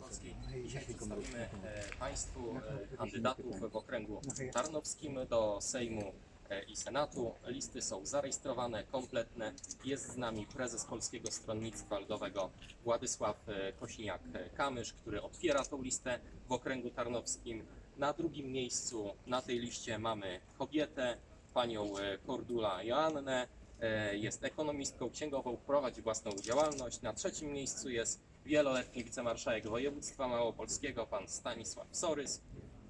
Polskiej. Dzisiaj przedstawimy e, Państwu e, kandydatów w okręgu tarnowskim do Sejmu e, i Senatu. Listy są zarejestrowane, kompletne. Jest z nami prezes Polskiego Stronnictwa Ludowego Władysław Kosiniak-Kamysz, który otwiera tą listę w okręgu tarnowskim. Na drugim miejscu na tej liście mamy kobietę, panią Kordula Joannę. Jest ekonomistką, księgową, prowadzi własną działalność. Na trzecim miejscu jest wieloletni wicemarszałek województwa małopolskiego, pan Stanisław Sorys.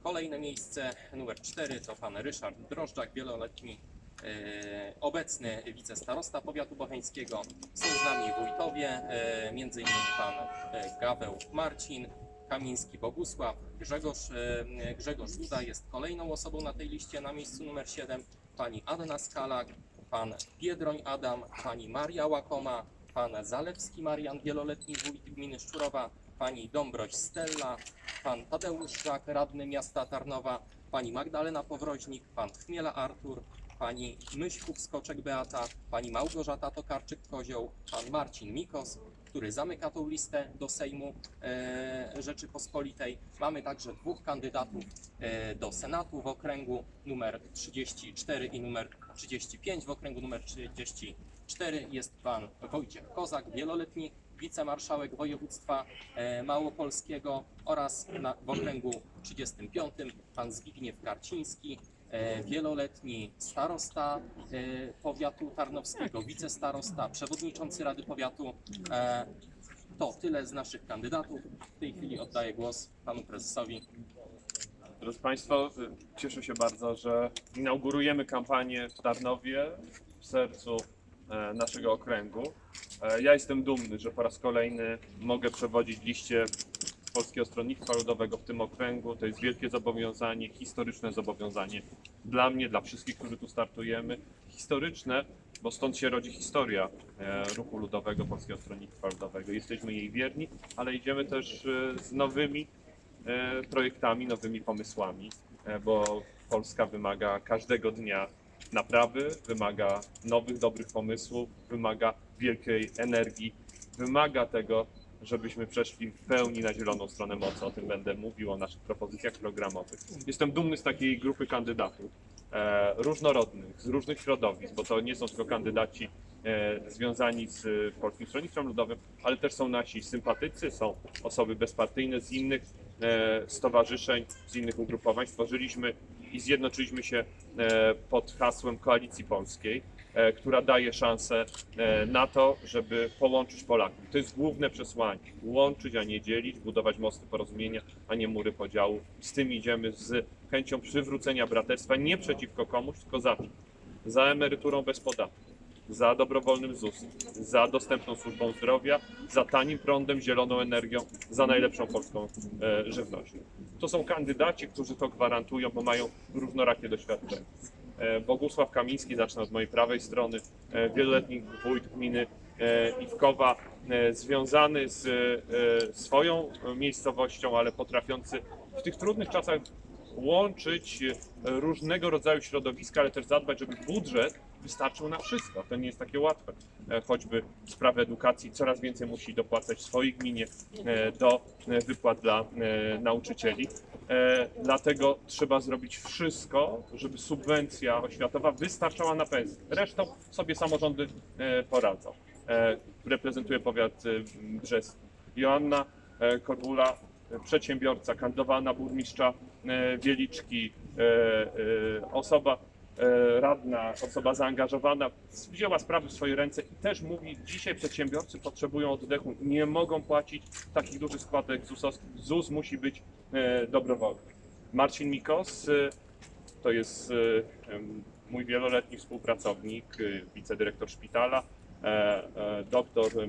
Kolejne miejsce, numer 4, to pan Ryszard Drożdżak, wieloletni e, obecny wicestarosta powiatu bocheńskiego. Są z nami wójtowie, e, między innymi pan e, Gaweł Marcin, Kamiński Bogusław, Grzegorz, e, Grzegorz Duda jest kolejną osobą na tej liście na miejscu numer 7, pani Anna Skalak, pan Biedroń Adam, pani Maria Łakoma, pan Zalewski Marian, wieloletni wójt gminy Szczurowa, pani Dąbroś Stella, pan Tadeusz Żak, radny miasta Tarnowa, pani Magdalena Powroźnik, pan Chmiela Artur, pani Myśków Skoczek Beata, pani Małgorzata Tokarczyk-Kozioł, pan Marcin Mikos, który zamyka tą listę do Sejmu e, Rzeczypospolitej. Mamy także dwóch kandydatów e, do Senatu w okręgu numer 34 i numer 35. W okręgu numer 34 jest pan Wojciech Kozak, wieloletni wicemarszałek województwa e, małopolskiego oraz na, w okręgu 35 pan Zbigniew Karciński, e, wieloletni starosta e, powiatu tarnowskiego, wicestarosta, przewodniczący Rady Powiatu. To tyle z naszych kandydatów. W tej chwili oddaję głos panu prezesowi. Drodzy Państwo, y, cieszę się bardzo, że inaugurujemy kampanię w Tarnowie, w sercu naszego okręgu. E, Ja jestem dumny, że po raz kolejny mogę przewodzić liście Polskiego Stronnictwa Ludowego w tym okręgu. To jest wielkie zobowiązanie, historyczne zobowiązanie dla mnie, dla wszystkich, którzy tu startujemy. Historyczne, bo stąd się rodzi historia e, ruchu ludowego, Polskiego Stronnictwa Ludowego. Jesteśmy jej wierni, ale idziemy też e, z nowymi e, projektami, nowymi pomysłami, e, bo Polska wymaga każdego dnia naprawy, wymaga nowych, dobrych pomysłów, wymaga wielkiej energii, wymaga tego, żebyśmy przeszli w pełni na zieloną stronę mocy. O tym będę mówił, o naszych propozycjach programowych. Jestem dumny z takiej grupy kandydatów, e, różnorodnych, z różnych środowisk, bo to nie są tylko kandydaci e, związani z e, Polskim Stronnictwem Ludowym, ale też są nasi sympatycy, są osoby bezpartyjne z innych e, stowarzyszeń, z innych ugrupowań. Stworzyliśmy i zjednoczyliśmy się e, pod hasłem Koalicji Polskiej, e, która daje szansę e, na to, żeby połączyć Polaków. To jest główne przesłanie. Łączyć, a nie dzielić, budować mosty porozumienia, a nie mury podziału. Z tym idziemy z chęcią przywrócenia braterstwa nie przeciwko komuś, tylko za czym? Za emeryturą bez podatku za dobrowolnym ZUS, za dostępną służbą zdrowia, za tanim prądem, zieloną energią, za najlepszą polską e, żywnością. To są kandydaci, którzy to gwarantują, bo mają różnorakie doświadczenie. E, Bogusław Kamiński, zacznę od mojej prawej strony, e, wieloletni wójt gminy e, Iwkowa, e, związany z e, swoją miejscowością, ale potrafiący w tych trudnych czasach łączyć e, różnego rodzaju środowiska, ale też zadbać, żeby budżet wystarczył na wszystko. To nie jest takie łatwe. E, Choćby sprawy edukacji coraz więcej musi dopłacać w swojej gminie e, do wypłat dla nauczycieli. Dlatego trzeba zrobić wszystko, żeby subwencja oświatowa wystarczała na pensję. Resztą sobie samorządy poradzą. Reprezentuję powiat brzeski. Joanna Korbula, e, przedsiębiorca, kandydowana na burmistrza Wieliczki, e, e, osoba e, radna, osoba zaangażowana, wzięła sprawy w swoje ręce i też mówi, dzisiaj przedsiębiorcy potrzebują oddechu, nie mogą płacić takich dużych składek ZUS-owskich. ZUS musi być e, dobrowolny. Marcin Mikos e, to jest e, mój wieloletni współpracownik, e, wicedyrektor szpitala, e, e, doktor e,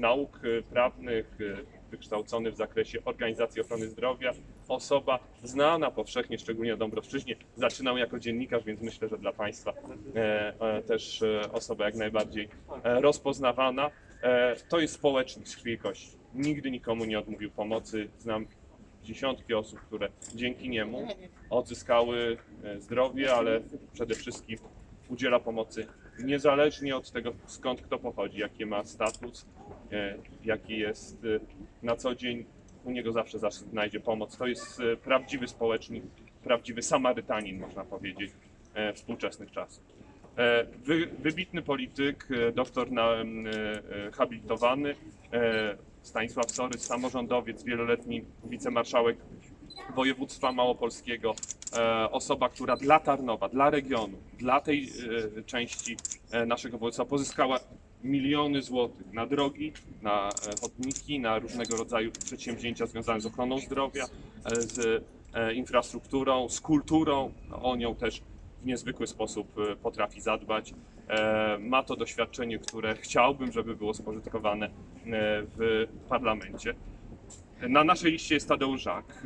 nauk e, prawnych, e, wykształcony w zakresie organizacji ochrony zdrowia, osoba znana powszechnie, szczególnie na Dąbrowszczyźnie. Zaczynał jako dziennikarz, więc myślę, że dla Państwa e, e, też e, osoba jak najbardziej rozpoznawana. To jest społecznik z krwi kości. Nigdy nikomu nie odmówił pomocy. Znam dziesiątki osób, które dzięki niemu odzyskały zdrowie, ale przede wszystkim udziela pomocy niezależnie od tego, skąd kto pochodzi, jaki ma status, jaki jest na co dzień u niego zawsze zawsze znajdzie pomoc. To jest e, prawdziwy społecznik, prawdziwy Samarytanin, można powiedzieć, e, współczesnych czasów. E, Wy, wybitny polityk, doktor na, habilitowany, Stanisław Sorys, samorządowiec, wieloletni wicemarszałek województwa małopolskiego, osoba, która dla Tarnowa, dla regionu, dla tej części naszego województwa pozyskała miliony złotych na drogi, na e, chodniki, na różnego rodzaju przedsięwzięcia związane z ochroną zdrowia, e, z e, infrastrukturą, z kulturą. O nią też w niezwykły sposób potrafi zadbać. Ma to doświadczenie, które chciałbym, żeby było spożytkowane w parlamencie. Na naszej liście jest Tadeusz Żak,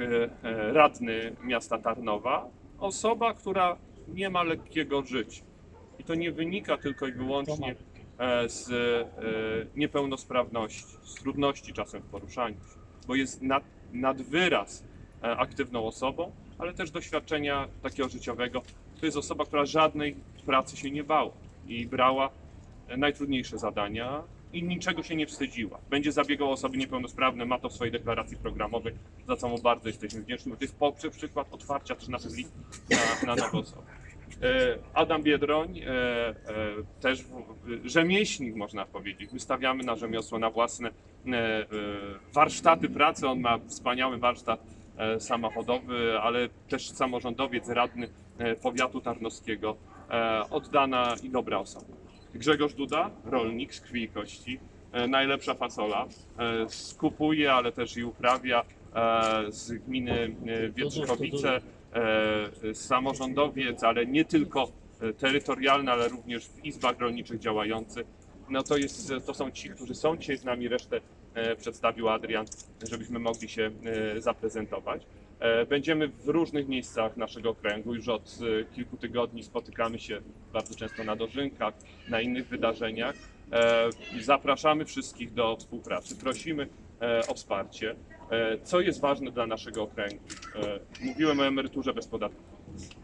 radny miasta Tarnowa, osoba, która nie ma lekkiego życia. I to nie wynika tylko i wyłącznie z e, niepełnosprawności, z trudności czasem w poruszaniu się, bo jest nad, nad wyraz e, aktywną osobą, ale też doświadczenia takiego życiowego. To jest osoba, która żadnej pracy się nie bała i brała e, najtrudniejsze zadania i niczego się nie wstydziła. Będzie zabiegał osoby niepełnosprawne, ma to w swojej deklaracji programowej, za co mu bardzo jesteśmy wdzięczni, bo to jest przykład otwarcia też list na, na nowe osoby. E, Adam Biedroń, e, e, też rzemieślnik można powiedzieć. Wystawiamy na rzemiosło, na własne warsztaty pracy. On ma wspaniały warsztat samochodowy, ale też samorządowiec, radny powiatu tarnowskiego. Oddana i dobra osoba. Grzegorz Duda, rolnik z krwi i kości, najlepsza fasola. Skupuje, ale też i uprawia z gminy e, Wietrzykowice, e, samorządowiec, ale nie tylko e, terytorialny, ale również w izbach rolniczych działający. No to, jest, to są ci, którzy są dzisiaj z nami, resztę e, przedstawił Adrian, żebyśmy mogli się e, zaprezentować. E, Będziemy w różnych miejscach naszego okręgu. Już od e, kilku tygodni spotykamy się bardzo często na dożynkach, na innych wydarzeniach. E, Zapraszamy wszystkich do współpracy. Prosimy e, o wsparcie. E, Co jest ważne dla naszego okręgu? E, Mówiłem o emeryturze bez podatku.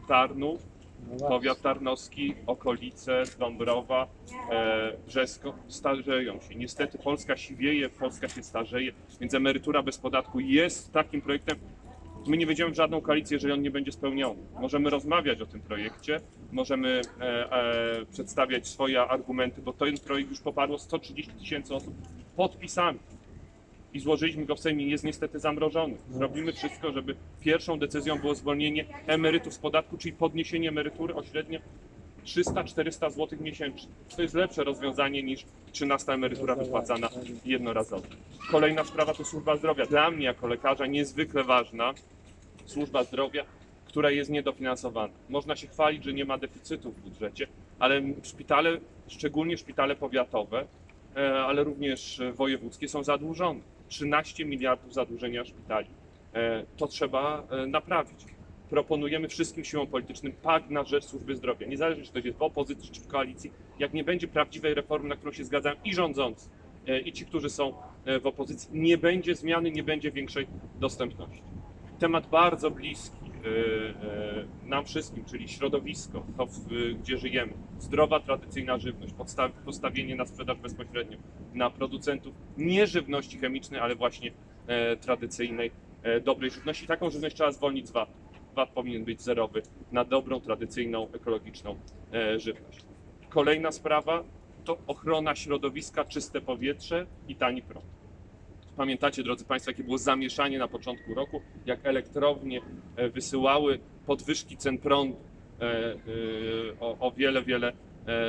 Tarnów, powiat tarnowski, okolice, Dąbrowa, e, Brzesko starzeją się. Niestety Polska siwieje, Polska się starzeje, więc emerytura bez podatku jest takim projektem, My nie wejdziemy w żadną koalicję, jeżeli on nie będzie spełniony. Możemy rozmawiać o tym projekcie, możemy e, e, przedstawiać swoje argumenty, bo ten projekt już poparło 130 tysięcy osób podpisami. I złożyliśmy go w Sejmie, jest niestety zamrożony. Zrobimy wszystko, żeby pierwszą decyzją było zwolnienie emerytów z podatku, czyli podniesienie emerytury o średnio 300-400 zł miesięcznie. To jest lepsze rozwiązanie niż 13 emerytura wypłacana jednorazowo. Kolejna sprawa to służba zdrowia. Dla mnie jako lekarza niezwykle ważna służba zdrowia, która jest niedofinansowana. Można się chwalić, że nie ma deficytu w budżecie, ale szpitale, szczególnie szpitale powiatowe, e, ale również wojewódzkie są zadłużone. 13 miliardów zadłużenia szpitali. E, To trzeba e, naprawić. Proponujemy wszystkim siłom politycznym pakt na rzecz służby zdrowia. Niezależnie czy to jest w opozycji czy w koalicji, jak nie będzie prawdziwej reformy, na którą się zgadzają i rządzący, e, i ci, którzy są w opozycji, nie będzie zmiany, nie będzie większej dostępności. Temat bardzo bliski nam wszystkim, czyli środowisko, to gdzie żyjemy. Zdrowa, tradycyjna żywność, postawienie na sprzedaż bezpośrednią, na producentów nie żywności chemicznej, ale właśnie e, tradycyjnej, e, dobrej żywności. Taką żywność trzeba zwolnić z VAT. VAT powinien być zerowy na dobrą, tradycyjną, ekologiczną e, żywność. Kolejna sprawa to ochrona środowiska, czyste powietrze i tani prąd. Pamiętacie, drodzy Państwo, jakie było zamieszanie na początku roku, jak elektrownie e, wysyłały podwyżki cen prądu e, e, o, wiele, wiele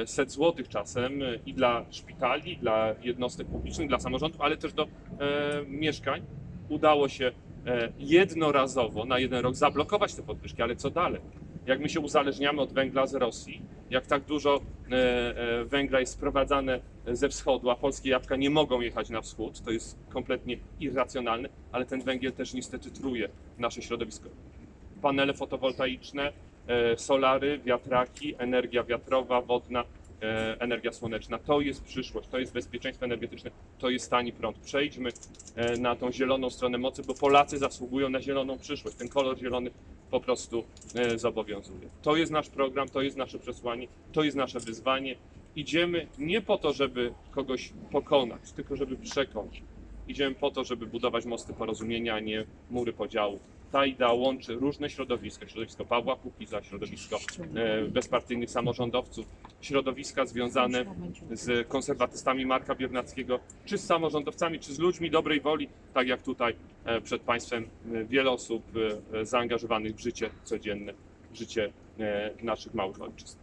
set złotych czasem i dla szpitali, dla jednostek publicznych, dla samorządów, ale też do mieszkań. Udało się jednorazowo na jeden rok zablokować te podwyżki, ale co dalej? Jak my się uzależniamy od węgla z Rosji, jak tak dużo węgla jest sprowadzane ze wschodu, a polskie jabłka nie mogą jechać na wschód, to jest kompletnie irracjonalne, ale ten węgiel też niestety truje nasze środowisko. Panele fotowoltaiczne, e, solary, wiatraki, energia wiatrowa, wodna, e, energia słoneczna. To jest przyszłość, to jest bezpieczeństwo energetyczne, to jest tani prąd. Przejdźmy e, na tą zieloną stronę mocy, bo Polacy zasługują na zieloną przyszłość. Ten kolor zielony po prostu e, zobowiązuje. To jest nasz program, to jest nasze przesłanie, to jest nasze wyzwanie. Idziemy nie po to, żeby kogoś pokonać, tylko żeby przekonać. idziemy po to, żeby budować mosty porozumienia, a nie mury podziału. Ta idea łączy różne środowiska, środowisko Pawła Kukiza, środowisko e, bezpartyjnych samorządowców, środowiska związane z konserwatystami Marka Biernackiego, czy z samorządowcami, czy z ludźmi dobrej woli, tak jak tutaj e, przed Państwem e, wiele osób zaangażowanych w życie codzienne, w życie naszych małych ojczyzn.